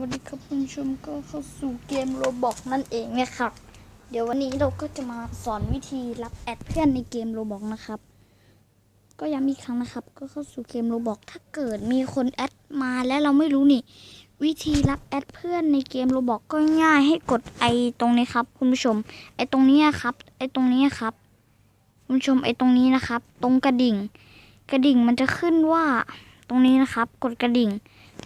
วัสดีครับคุณผู้ชมก็เข้าสู่เกมโรบอกนั่นเองนะครับ เดี๋ยววันนี้เราก็จะมาสอนวิธีรับแอดเพื่อนในเกมโรบอกนะครับ ก็ย้ำอีกครั้งนะครับ ก็เข้าสู่เกมโรบอกถ้าเกิดมีคนแอดมาแล้วเราไม่รู้นี่ วิธีรับแอดเพื่อนในเกมโรบอกก็ง่ายให้กดไอตรงนี้ครับ คุณผู้ชม ไอตรงนี้ครับ ไอตรงนี้ครับ คุณผู้ชมไอตรงนี้นะครับ ตรงกระดิ่ง กระดิ่งมันจะขึ้นว่าตรงนี้นะครับ กดกระดิ่ง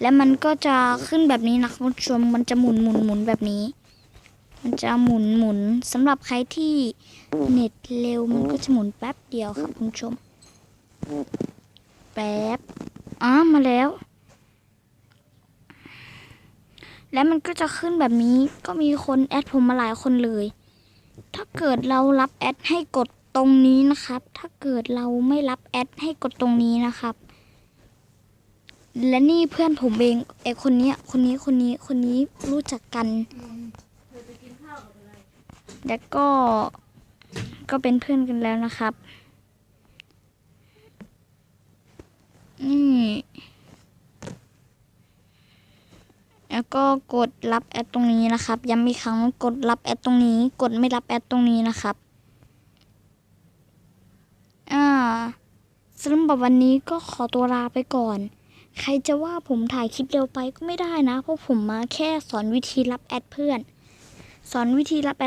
และมันก็จะขึ้นแบบนี้นะคุณผู้ชมมันจะหมุนหมุนหมุนแบบนี้ มันจะหมุนหมุนสำหรับใครที่เน็ตเร็วมันก็จะหมุนแป๊บเดียวครับคุณผู้ชม แป๊บอ้ามาแล้ว และมันก็จะขึ้นแบบนี้ก็มีคนแอดผมมาหลายคนเลย ถ้าเกิดเรารับแอดให้กดตรงนี้นะครับ ถ้าเกิดเราไม่รับแอดให้กดตรงนี้นะครับ และนี่เพื่อนผมเองไอคนเนี้ยคนนี้คนนี้คนนี้รู้จักกันแล้วก็ก็เป็นเพื่อนกันแล้วนะครับนี่แล้วก็กดรับแอดตรงนี้นะครับย้ำอีกครั้งกดรับแอดตรงนี้ กดไม่รับแอดตรงนี้นะครับอ่าสำหรับวันนี้ก็ขอตัวลาไปก่อน ใครจะว่าผมถ่ายคลิปเร็วไปก็ไม่ได้นะ เพราะผมมาแค่สอนวิธีรับแอดเพื่อน สอนวิธีรับแอด